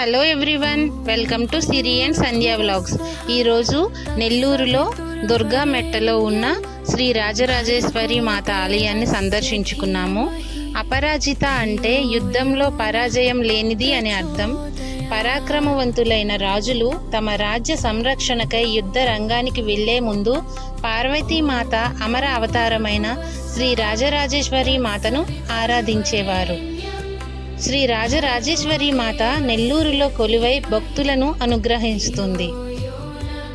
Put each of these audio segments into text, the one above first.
Hello everyone welcome to సిరియన్ and Sandhya vlogs. ఈరోజు నెల్లూరులో దుర్గా మెట్టలో ఉన్న శ్రీ రాజరాజేశ్వరి మాత ఆలయాన్ని సందర్శించుకున్నాము. అపరాజిత అంటే యుద్ధంలో పరాజయం లేనిది అని అర్థం. పరాక్రమవంతులైన రాజులు తమ రాజ్య సంరక్షణకై యుద్ధ రంగానికి వెళ్ళే ముందు పార్వతీమాత అమర అవతారమైన శ్రీ రాజరాజేశ్వరి మాతను ఆరాధించేవారు. శ్రీ రాజరాజేశ్వరి మాత నెల్లూరులో కొలువై భక్తులను అనుగ్రహిస్తుంది.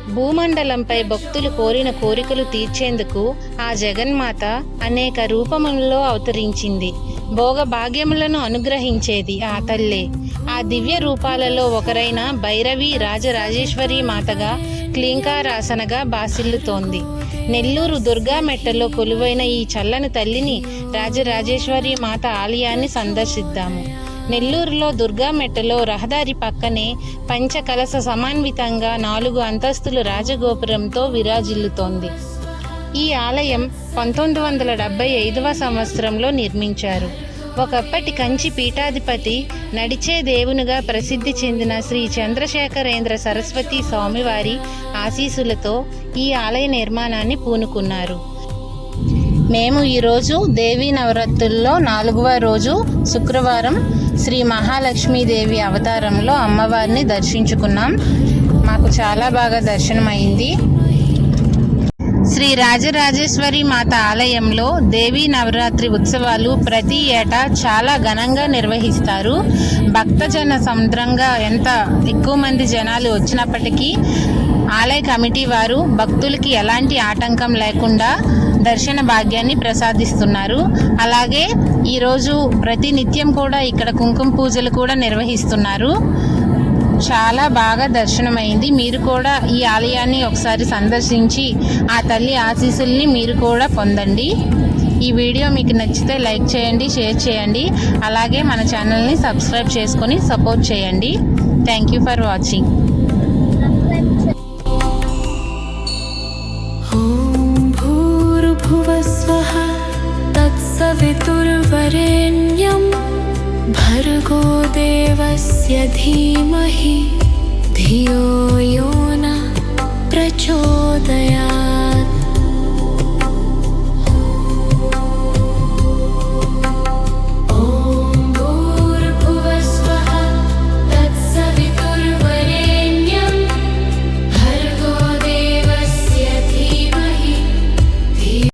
భూమండలంపై భక్తులు కోరిన కోరికలు తీర్చేందుకు ఆ జగన్మాత అనేక రూపములలో అవతరించింది. భోగ భాగ్యములను అనుగ్రహించేది ఆ తల్లే. ఆ దివ్య రూపాలలో ఒకరైన భైరవి రాజరాజేశ్వరి మాతగా క్లీంకారాసనగా బాసిల్లుతోంది. నెల్లూరు దుర్గా మెట్టలో కొలువైన ఈ చల్లని తల్లిని రాజరాజేశ్వరి మాత ఆలయాన్ని సందర్శిద్దాము. నెల్లూరులో దుర్గామెట్టలో రహదారి పక్కనే పంచకలస సమన్వితంగా నాలుగు అంతస్తులు రాజగోపురంతో విరాజిల్లుతోంది. ఈ ఆలయం పంతొమ్మిది వందల డెబ్బై ఐదవ సంవత్సరంలో నిర్మించారు. ఒకప్పటి కంచి పీఠాధిపతి నడిచే దేవునిగా ప్రసిద్ధి చెందిన శ్రీ చంద్రశేఖరేంద్ర సరస్వతి స్వామివారి ఆశీసులతో ఈ ఆలయ నిర్మాణాన్ని పూనుకున్నారు. మేము ఈరోజు దేవీ నవరాత్రుల్లో నాలుగవ రోజు శుక్రవారం శ్రీ మహాలక్ష్మీదేవి అవతారంలో అమ్మవారిని దర్శించుకున్నాం. మాకు చాలా బాగా దర్శనమైంది. శ్రీ రాజరాజేశ్వరి మాత ఆలయంలో దేవీ నవరాత్రి ఉత్సవాలు ప్రతి ఏటా చాలా ఘనంగా నిర్వహిస్తారు. భక్తజన సముద్రంగా ఎంత ఎక్కువ మంది జనాలు వచ్చినప్పటికీ ఆలయ కమిటీ వారు భక్తులకి ఎలాంటి ఆటంకం లేకుండా దర్శన భాగ్యాన్ని ప్రసాదిస్తున్నారు. అలాగే ఈరోజు ప్రతి నిత్యం కూడా ఇక్కడ కుంకుమ పూజలు కూడా నిర్వహిస్తున్నారు. చాలా బాగా దర్శనమైంది. మీరు కూడా ఈ ఆలయాన్ని ఒకసారి సందర్శించి ఆ తల్లి ఆశీస్సుల్ని మీరు కూడా పొందండి. ఈ వీడియో మీకు నచ్చితే లైక్ చేయండి షేర్ చేయండి. అలాగే మన ఛానల్ని సబ్స్క్రైబ్ చేసుకొని సపోర్ట్ చేయండి. Thank you for watching. भूर्भुवः स्वः तत्सवितुर्वरेण्यं भर्गो देवस्य धीमहि